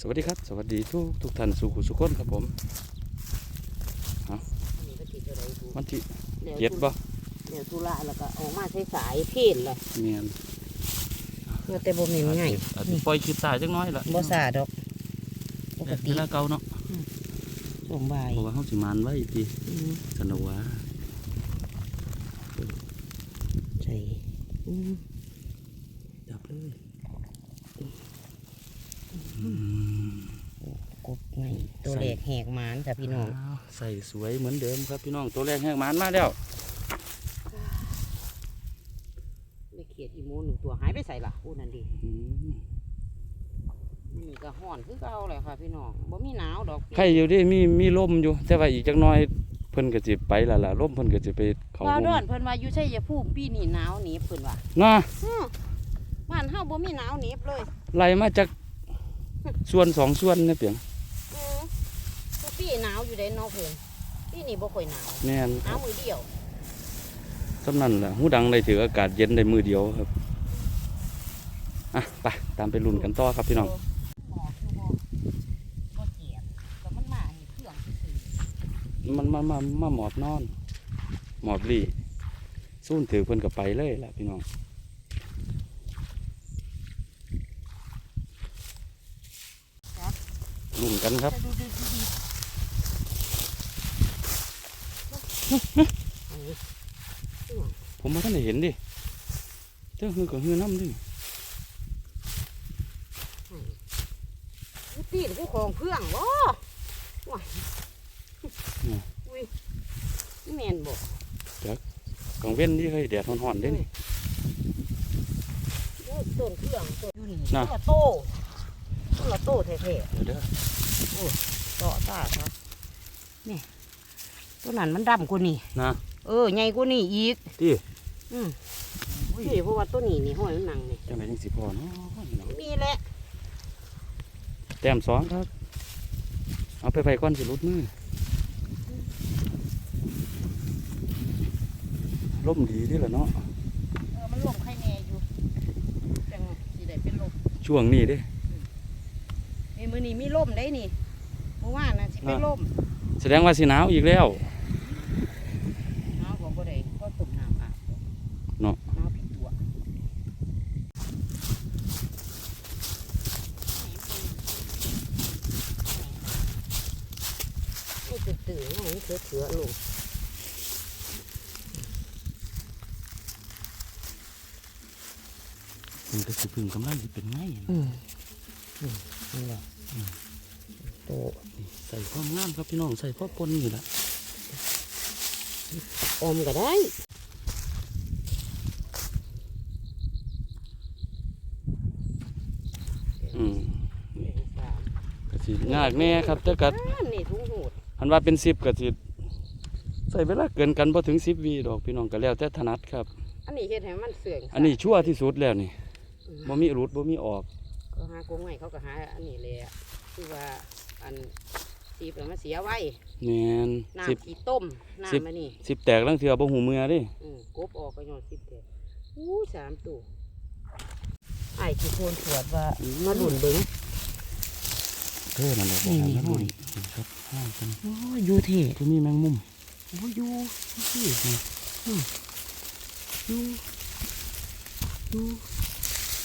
สวัสดีครับ สวัสดีทุกทุกท่านสู่ขุสุคนครับผมนี่ก็ติดอะไรกูวันที่ดี๋ยวเจ็ดบ่เดี๋ยวตุลาแล้วก็ออกมาใช้สายเพลนเลยเมียนเมื่อแต่บ่แม่นง่ายอาจจะปล่อยคลิปสายจังน้อยละบ่ซาดอกปกติเวลาเก่าเนาะช่วงบ่ายเพราะว่าเขาสิมานไว้ทีอืมสนุกว่าใช่อืมจับเลย กบไงตัวแหลกแหกหมานจ้ะพี่น้องอ้าวใส่สวยเหมือนเดิมครับพี่น้องตัวแรกแห้งหมานมาแล้วไม่เขียดอีโมหนึ่งตัวหายไปใส่ล่ะพูดนั่นดิอืมนี่ก็ห่อนคือเก่าเลยค่ะพี่น้องบ่มีหนาวดอกใครอยู่ดิมีมีลมอยู่ แต่ว่าอีกจักหน้อยเพิ่นก็สิไปและล่ะลมเพิ่นก็สิไปเขาว่าวดอนเพิ่นว่าอยู่ชัยภูมิปีนี้หนาวหนีบเพิ่นว่าน่ะอื้อบ้านเฮาบ่มีหนาวหนีบเลยไล่มาจาก ส่วนสองส่วนนะเปียงอือทุกปีหนาวอยู่ได้เนอกเพิ่นปีนี้บ่ค่อยหนาวแม่นหนาวมือเดียวสำนั่นแหละหูดังได้ถืออากาศเย็นได้มือเดียวครับอะไปตามไปลุ้นกันต่อครับพี่น้องหมอกคือบ่บ่เจียบก็มันมาให้เครื่องซื่อมันมามามาหมอบนอน หมอบรีสู้นถือเพิ่นกับไปเลยล่ะพี่น้อง ลุ้นกันครับๆดูดูดูดีอันนี้ผมมาท่านได้เห็นดิเจ้าฮือกับฮือน้ำดิกูตีนกูของเครื่องบ่ว้ายอุ้ยนี่แม่นบ่กลางเว้นนี่เคยแดดห่อนๆเด้นี่โอ้ยต้นเครื่องต้นอยู่นี่น่ะต้นละโตต้น ละโตแท้เดี๋ยวเด้อๆต่อตาครับนี่ต้นนั้นมันดำกว่านี่นะเออใหญ่กว่านี่อีกที่อืมนี่เพราะว่าต้นนี้นี่ห้อยมันหนังนี่จังไหนจังสิพอเนาะพี่น้องมีแหละแต้มสองครับ เอาไปไปก่อนสิรุดมือล่มดีที่ละเนาะเออมันลมไข่แน่อยู่จังสิได้เป็นลมช่วงนี้เด้นี่ มื้อนี้มีลมได้นี่เมื่อวานน่ะสิเป็นอะลมแสดงว่าสิหนาวอีกแล้วเอาของบ่ได้ก็ตุ่มน้ำอาบเนาะน้ำผิดตัวนี่ตื่นๆให้มันเถื่อๆลงมันก็สิพึ่งกำลังสิเป็นไงอืมอืมนี่แหละ โตใส่ความงามครับพี่น้องใส่พ่อปนนี่ละอมก็ได้อืมหนึ่งสามก็สิยากแน่ครับแต่กัดอ่านี่ถุงหูดอันว่าเป็นสิบก็สิใส่เวลาเกินกันพอถึงสิบวีดอกพี่น้องก็แล้วแต่ถนัดครับ อันนี้เฮ็ดให้มันเสื่องอันนี้ชั่วที่สุดแล้วนี่อืมบ่มีรูดบ่มีออกก็ หากงใหม่เขาก็หาอันนี้เลยอะคือว่าอันสีเปลือกมันเสียไว้แมนสิบน้ำขี้ต้มสิบน้ำมันนี่สิบแตกลังเถื่อบ่หูเมือเดิอืมกบออกก็ยอดสิบเด็ดอู้สามตัวไอ้ที่โคนตรวจว่ามาหลุนเบิ้งเธอนั่นแหละนี่นี่บ่นี่นี่ครับห้างกันโอ้ยอยู่เท่ที่มีแมงมุมโอ้ยอยู่ที่อืมอยู่อยู่ดูบ่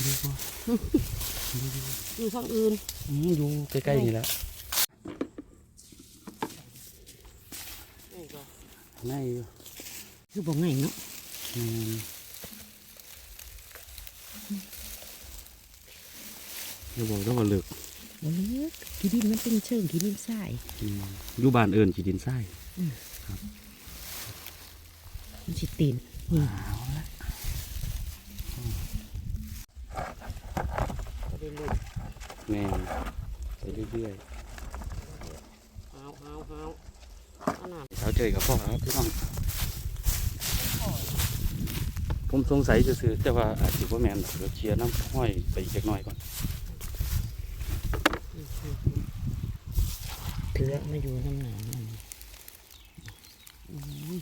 อยู่ทางอื่นอืมอยู่ใกล้ๆนี่แหละนี่ก็ในอยู่คือบอกไงเนาะแม่นอย่าบอกแล้วว่าเลิกบ่เลือกขี้ดินมันเป็นเชิงขี้ดินทรายอืมอยู่บ้านเอิ้นขี้ดินทรายมันสิตีนนี่เอาละ ได้ลูกแม่นไปเรื่อยหาวหาวหาวเอาน้ๆเช้าเจอกับพ่อครับพี่น้อง ผมสงสัยซื่อๆแต่ว่าอาจสิบ่แม่นดอกเดี๋ยวเคลียร์น้ำห้อยไปอีกจักหน่อยก่อนำเถือมาอยู่น้ำหนาวนั่นอุ้ย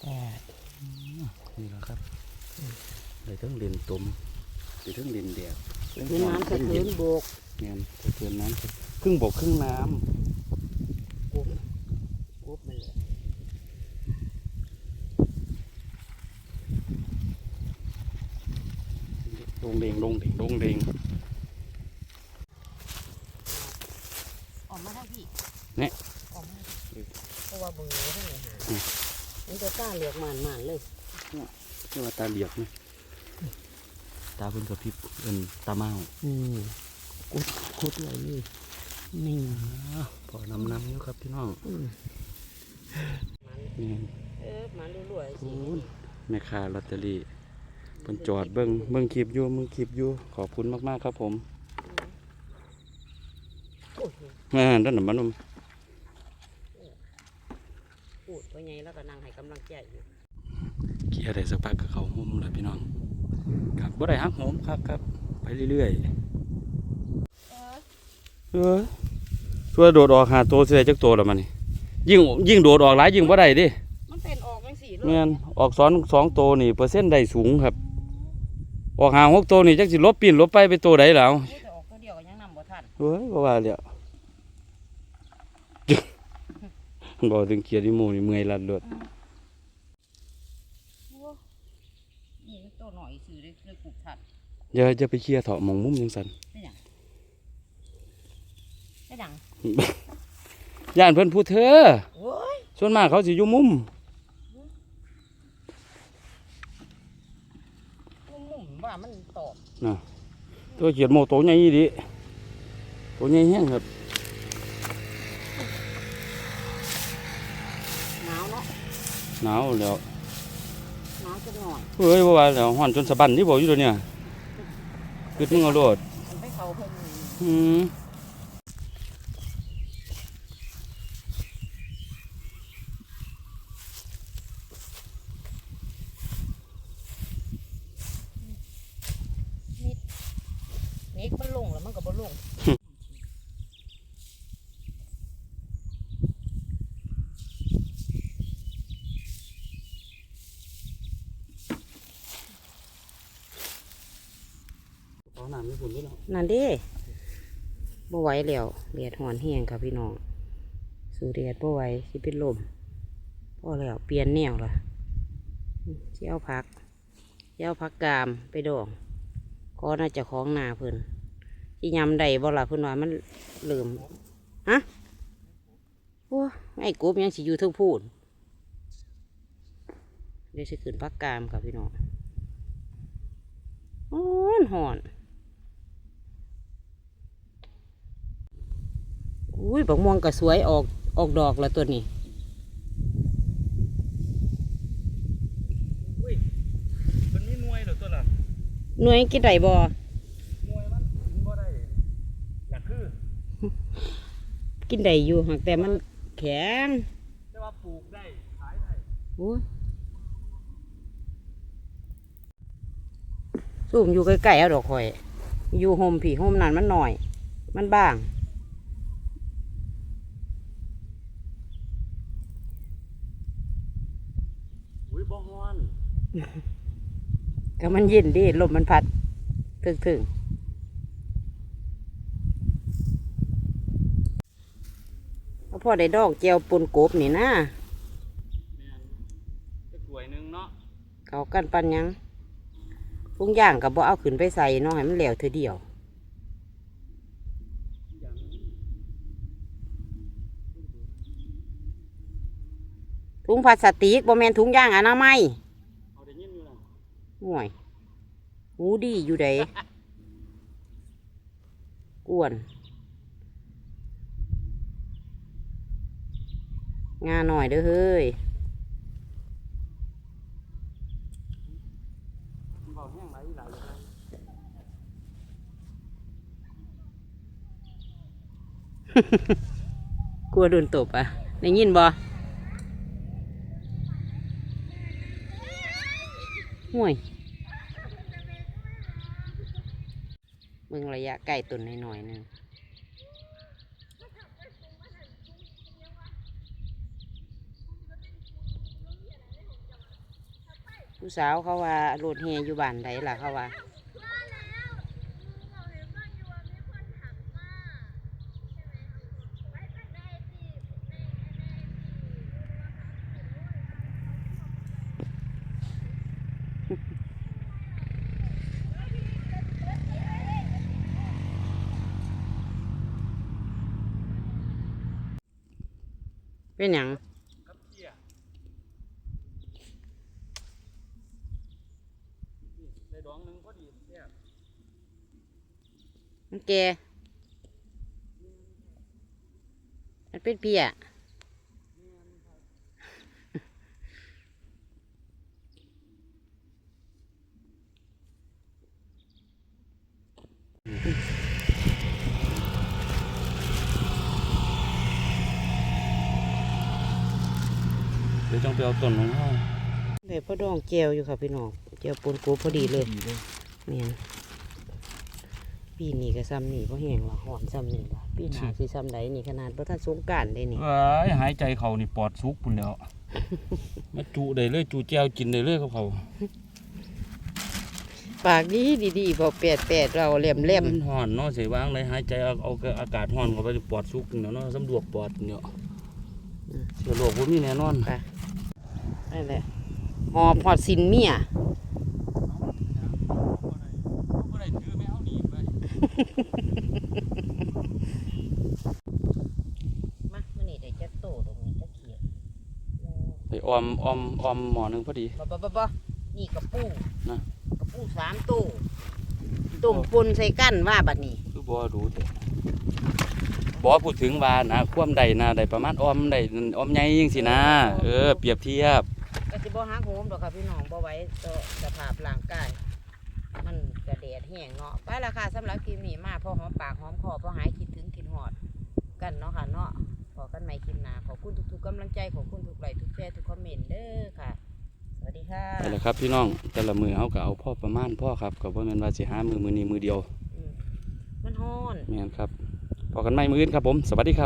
แปดนี่แหละครับได้ทั้งเรียนตมได้ทั้งเรียนแดด คือน้ำสะเทือนโบกเงี้ยจะเกินน้ำครึ่งบกครึ่งน้กุบกุบมันเลยำลงเด้งลงเด้งลงเด้งออกมาได้พี่เนี่ยออกมาเพราะว่าเบอร์ได้เลยหามันจะกล้าเหลือกหมันหมันเลยเรียกว่าตาเหลียกไหม ตาเพิ่นกระพริบเอินตาเมาอืมกุดกุดเลยนี่นี่อ้าวพอนำนำอยู่ครับพี่น้องอืมนี่เออมันรวยๆสิโอ้ยแม่ค้าลอตเตอรี่เพิ่นจอดเบิ่งเบิ่งคลิปอยู่เบิ่งคลิปอยู่ขอบคุณมากๆครับผมโอ้ยอ่าด้านหน้ามันมพูดว่าไงแล้วก็นั่งให้กำลังใจอยู่ เกียร์ได้สักพักก็เข้าห่มแล้วพี่น้อง ครับบ่ได้ฮักโหมครับครับ ไปเรื่อยๆเออตัวโดดออกหาตัวสิได้จักตัวแล้วมันนี่ยิ่งยิ่งโดดออกหลายยิ่งบ่ได้ดิมันเป็นออกจังสี่ลูกแม่นออกสอนสองตัวนี่เปอร์เซ็นต์ได้สูงครับ ออกหาหกตัวนี่จักสิลบปีนลบไปไปตัวใดแล้วออกตัวเดียวก็ยังนำบ่ทันเฮ้ยบ่ว่าแล้วบ่ถึงเกียร์ดิโมนี่เมื่อยลัดลือด โอ้นี่มันตัวหน่อยซื้อได้เลยกุบ ทันอย่าจะไปเคลียร์เถาะหมองมุมจังซั่นได้หยังได้หยังย่านเพิ่นพูดเธอโอ้ยส่วนมากเขาสิอยู่มุมมุมๆว่ามันตอบตัวเกียร์โมตัวใหญ่อีหลีตัวใหญ่แฮงครับหนาวเนาะหนาวแล้วหนาวจังหน่อยเฮ้ยบ่ว่าแล้วฮ้อนจนสะบั้นนี่บ่อยู่ตัวเนี่ย กึดมึงเอาโลดมันไปเขาเพิ่นอืม นิกมันลงแล้วมันก็บ่ลง เอาน้ำให้ผมด้วยเนาะนั่นเด้บ่ไหวแล้วเลียดหอนแห้งค่ะพี่น้อง สู่เดียดบ่ไหวสิเป็นลมพอแล้วเปลี่ยนแนวละสิเอาพักสิเอาพักกามไปดองก็น่าจะคล้องนาเพิ่นที่ยำใดบ่ล่ะเพิ่นว่ามันเริ่มฮะโอ้ไอ้กบยังสิอยู่ทั้งพูนเดี๋ยวสิขึ้นพักกามค่ะพี่น้องฮ้อนหอน อุ้ยบักม่วงก็สวยออกออกดอกแล้วตัวนี้อุ้ยมันมีหน่วยเหรอตัวล่ะหน่วยกินได้บ่หน่วยมันกินบ่ได้อยากคือ กินได้อยู่หากแต่มันแข็งแต่ว่าปลูกได้ขายได้โอ้ยสูมอยู่ใกล้ๆเอาดอกข่อย อยู่โฮมผีโฮมนั่นมันหน่อย มันบาง อุ้ยบ่ฮ้อน ก็มันเย็นดิลมมันพัดถึงถึงเอาพ่อได้ดอกแจวปนกบนี่นะแม่นจะสวยหนึงเนาะเขากันปันหยังทุกอย่างกับบ่เอาขึ้นไปใส่เนาะให้มันเหลวเธอเดียวอย่างถุงพลาสติกบ่แมนถุงยางอนามัย เอาได้ยินอยู่นะ ห่วย หูดีอยู่ใดกวน งาหน่อยเด้อเฮ้ยกลัวโดนตบอะ ได้ยินบ่ ห่วยเบิ่งระยะใกล้ตุนหน่อยๆหนึงผู้สาวเขาว่าโรดเฮอยู่บ้านใดล่ะเขาว่า เป็นหยังกับเพียนี่ได้ดองหนึงพอดีแซ่บมันแกมันเป็นเพีย ดี๋ยวจ้องไปเอาต้นของเฮาเดี๋ยวพ่อดองแจวอยู่ค่ะพี่น้องแจวปนกูพอดีเลยเมียนปีนี้ก็ซ้ำนี่เพราะแห้งละหอนซ้ำนี่ละปีหน้าสิซ้ำใดนี่ขนาดพระท่านสงกรารได้นี่เอ้ยหายใจเขานี่ปอดสุกปุ่นแล้วมาจูได้เลยจูแจวกินได้เลยกับเขาปากดีดีดีๆบอกแปดแปดเราเล่มเล่มมันห่อนเนาะเสียวางเลยหายใจเอาเอาอากาศห่อนเข้าไปปอดสุกเนาะเนาะสำรวจปอดเนี่ย เชื้อโรคพวกนี้แน่นอนไปนั่นแหละหอบหอดสินเมียมามื่อนี้ได้จะโตตรงนี้จะเขียนไปออมออมออมหมอหนึงพอดีบ่บ่บ่บ่นี่กระปูนะกระปูสามตู้ตุ่มปนใส่กันว่าบัดนี้ คือบ่รู้แต่ บ่พูดถึงว่านะความใดนะใดประมาณออมใดออมใหญ่จังซี่นะ เออ เปรียบเทียบก็สิบ่หักโหมดอกค่ะพี่น้องบ่ไหว้ต่อสภาพร่างกายมันกระแดดแห้งเนาะไปและค่ะสำหรับคลิปนี้มาพอหอมปากหอมคอพอหายคิดถึงคิดฮอดกันเนาะค่ะเนาะพอกันใหม่คลิปหน้าขอบคุณทุกๆกำลังใจขอบคุณทุกไลค์ทุกแชร์ทุกคอมเมนต์เด้อค่ะสวัสดีค่ะนั่นแหละครับพี่น้องแต่ละมือเฮาก็เอาพ่อประมาณพ่อครับก็บ่แม่นว่าสิหามือมือนี้มือเดียวอืมมันฮ้อนแม่นครับ พอกันใหม่มื้ออื่นครับผม สวัสดีครับ